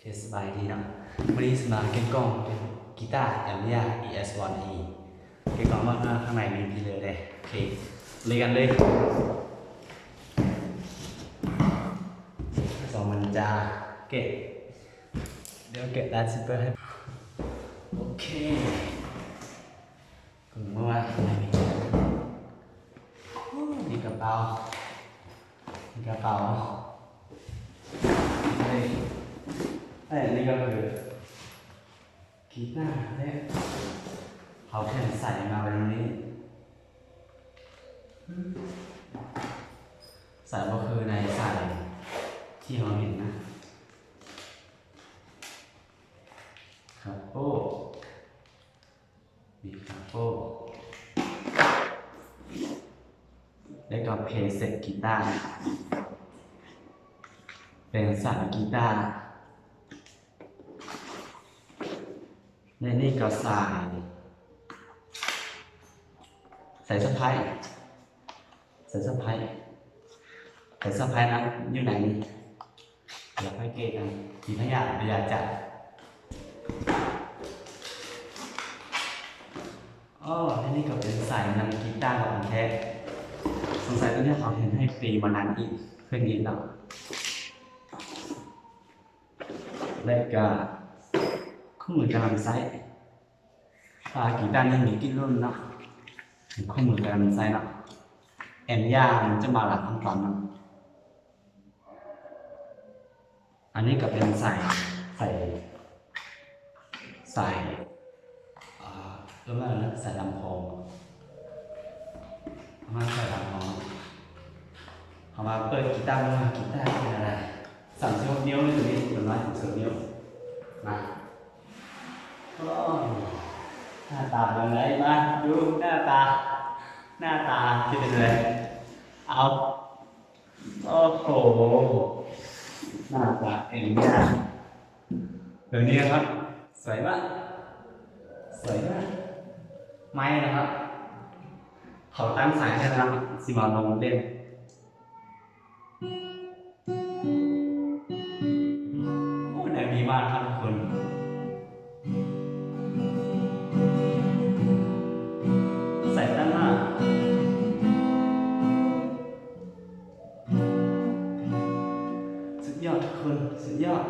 เคสบายดีเนาะวันนี้สมาเก็ตกล้องกีตาร์แอมยา ES1E เก็ตกล้องมากข้างในมีพีเลยเลยโอเคเลยกันเลยสองมันจะเก็บเดี๋ยวเก็บด้านซิปเปอร์ให้โอเคถึงเมื่อวานข้างในมีกระเป๋ามีกระเป๋าเเอ้ยนี่ก็คือกีตาร์เนี่ยเขาแค่ใส่มาไว้ตรงนี้ ใส่ก็คือในใส่ที่เราเห็นนะครับโป้มีคาโป้แล้วก็เพลเซ็ตกีตาร์ เป็นสายกีตาร์ ในนี่ก็สายใส่สะพายใส่สะพายใส่สะพายนะอยู่ไหนนี่เดี๋ยวค่อยเกะกันทีพยาพยาจัดอ๋อนี่ก็เป็นสายนำกีตาร์ของแท้สงสัยตัวนี้เขาเห็นให้ฟรีมานานอีกเพื่อนนี้เนาะแล้วก็ คู่มือกำลังไส์ปลากีตาร์นี่มีกี่รุ่นเนาะคู่มือกำลังไส์เนาะแอมย่ามันจะมาหลักขั้นตอนเนาะอันนี้ก็เป็นใส่ใส่ใส่อ่าเรียกว่าอะไรนะใส่ลำโพงเอามาใส่ลำโพงเอามาเปิดกีตาร์มากีตาร์เป็นอะไรสามสิบหกนิ้วนี่ตัวนี้เป็นร้อยสามสิบนิ้วมา หน้าตาเป็นไรมาดูหน้าตา หน้าตาจะเป็นไรเอาโอ้โหหน้าตาเอ็นย่ยเดี๋ยวนี้ครับ สวยมากสวยมากไม่นะครับ เขาตั้งสายใช่ไหมครับสิมาลองเล่นโอ้ไหนมีบ้ากครับทุกคน 很贼呀